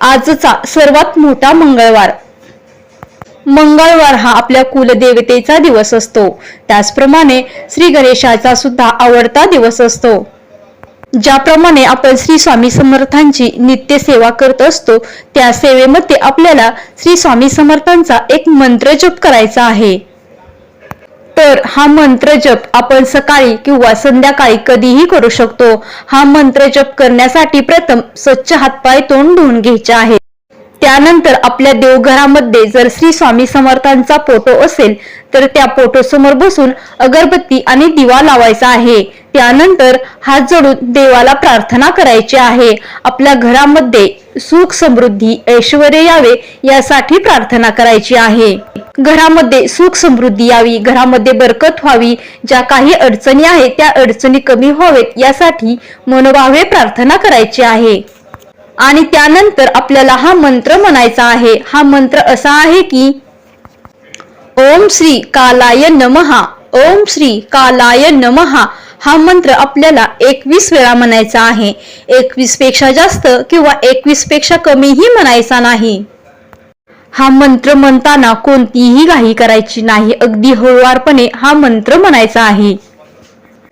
आजचा सर्वात मोठा मंगळवार. मंगळवार हा आपल्या कुलदेवतेचा दिवस असतो. त्याचप्रमाणे श्री गणेशाचा सुद्धा आवडता दिवस असतो. ज्याप्रमाणे आपण श्री स्वामी समर्थांची नित्य सेवा करत असतो त्या सेवेमध्ये आपल्याला श्री स्वामी समर्थांचा एक मंत्र जप करायचा आहे. तर हा मंत्र जप आपण सकाळी किंवा संध्याकाळी कधीही करू शकतो. हा मंत्र जप करण्यासाठी प्रथम स्वच्छ हातपाय तोंड धुवून घ्यायचे आहे. त्यानंतर आपल्या देवघरामध्ये जर श्री स्वामी समर्थांचा फोटो असेल तर त्या फोटो समोर बसून अगरबत्ती आणि दिवा लावायचा आहे. त्यानंतर हात जोडून देवाला प्रार्थना करायची आहे. आपल्या घरामध्ये सुख समृद्धी ऐश्वर यावे यासाठी प्रार्थना करायची आहे. घरामध्ये सुख समृद्धी यावी घरामध्ये बरकत व्हावी ज्या काही अडचणी आहेत त्या अडचणी कमी व्हावेत यासाठी मनोभावे प्रार्थना करायची आहे. आणि त्यानंतर आपल्याला हा मंत्र म्हणायचा आहे. हा मंत्र असा आहे की ओम श्री कालाय नमहा ओम श्री कालाय नमहा हा मंत्र आपल्याला एकवीस वेळा म्हणायचा आहे. एकवीसपेक्षा जास्त किंवा एकवीसपेक्षा कमीही म्हणायचा नाही. हा मंत्र म्हणताना कोणतीही घाई करायची नाही. अगदी हळुवारपणे हा मंत्र म्हणायचा आहे.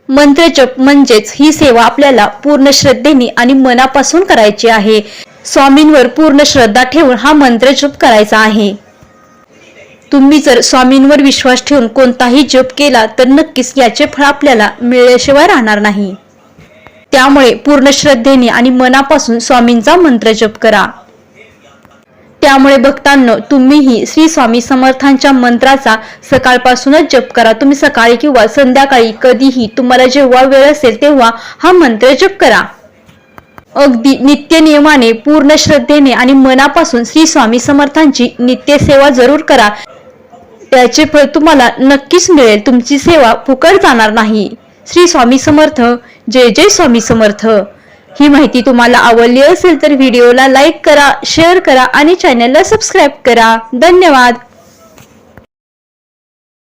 मंत्रजप म्हणजेच ही सेवा आपल्याला पूर्ण श्रद्धेने आणि मनापासून करायची आहे. स्वामींवर पूर्ण श्रद्धा ठेवून हा मंत्र जप करायचा आहे. तुम्ही जर स्वामींवर विश्वास ठेवून कोणताही जप केला तर नक्कीच याचे फळ आपल्याला मिळल्याशिवाय राहणार नाही. त्यामुळे पूर्ण श्रद्धेने आणि मनापासून स्वामींचा मंत्र जप करा. त्यामुळे भक्तांनो तुम्हीही श्री स्वामी समर्थांच्या मंत्राचा सकाळपासूनच जप करा. तुम्ही सकाळी किंवा संध्याकाळी कधीही तुम्हाला जेव्हा वेळ असेल तेव्हा हा मंत्र जप करा. अगदी नित्य नियमाने पूर्ण श्रद्धेने आणि मनापासून श्री स्वामी समर्थांची नित्य सेवा जरूर करा. त्याचे फळ तुम्हाला नक्कीच मिळेल. तुमची सेवा फुकट जाणार नाही. श्री स्वामी समर्थ. जय जय स्वामी समर्थ. ही माहिती तुम्हाला आवडली असेल तर व्हिडिओला लाईक करा शेअर करा आणि चॅनलला सबस्क्राईब करा. धन्यवाद.